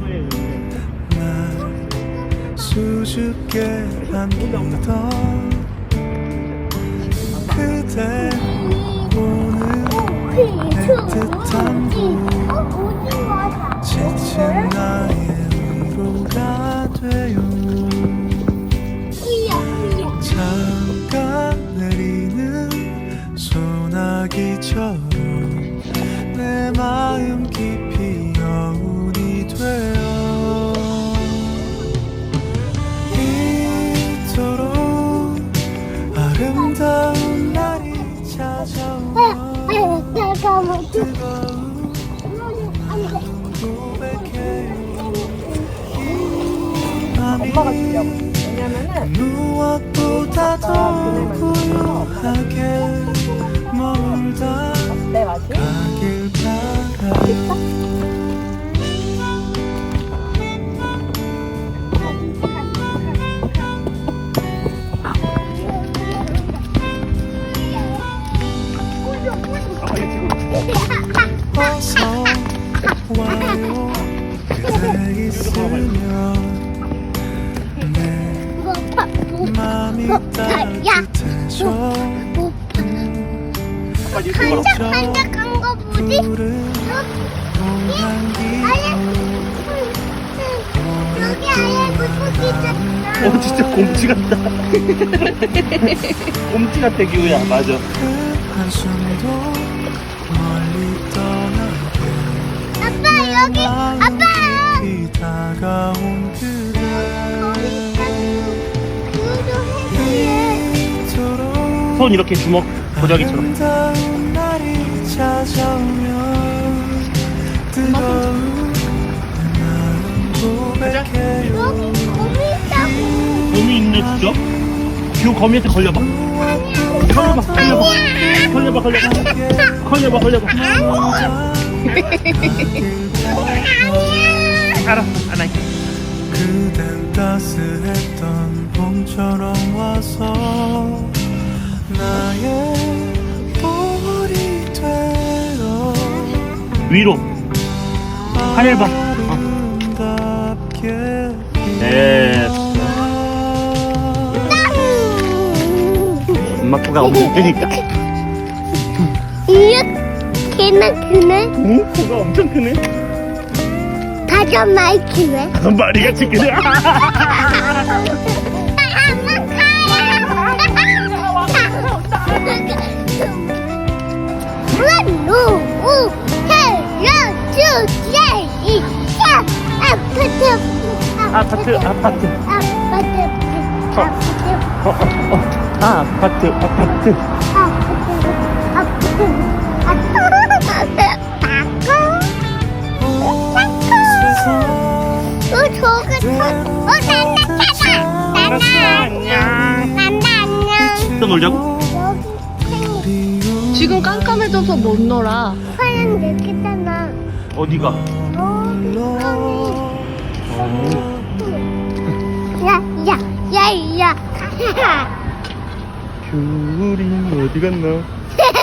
거예요. 날 수줍게 안기던 그대 오늘 애틋한 곳 지친 나의 위로가 돼요 잠깐 내리는 소나기처럼 아름다운 날이 찾아오면 뜨거운 고백해요. 엄마가 주려고. 이 왜냐면은 무엇보다 더 고요 있으면 내 맘이 따뜻해져. 반짝반짝한 거 뭐지? 여기 아예 물고기. 어 진짜 곰치 같다. 곰치 같아 기우야. 맞아. 아빠 여기 아빠. 다가온 그손 이렇게 주먹 고자기처럼. 가자 있네 진짜? 그 거미한테 걸려봐. 걸려봐 걸려봐. 걸려봐 걸려봐. 걸려봐 걸려봐. 아니야. 알아 안 할게. 그댄 따스했던 봄처럼 와서 나의 볼이 되어 위로. 하늘 봐. 아름답게 네. 엄마 코가 엄청 크니까. 이렇게나 크네. 응? 코가 엄청 크네. 아줌마 키네. 마리가 치킨이야. 아파트, 아파트, 아파트, 아파트, 어. 어, 어, 아, 아파트, 아파트. 어 난다 찾아 난다 안녕 난다 안녕 또 놀자고? 여기 지금 깜깜해져서 못 놀아. 화양 내겠잖아 어디가? 어 야 야 야 야 귤이 어디 갔나?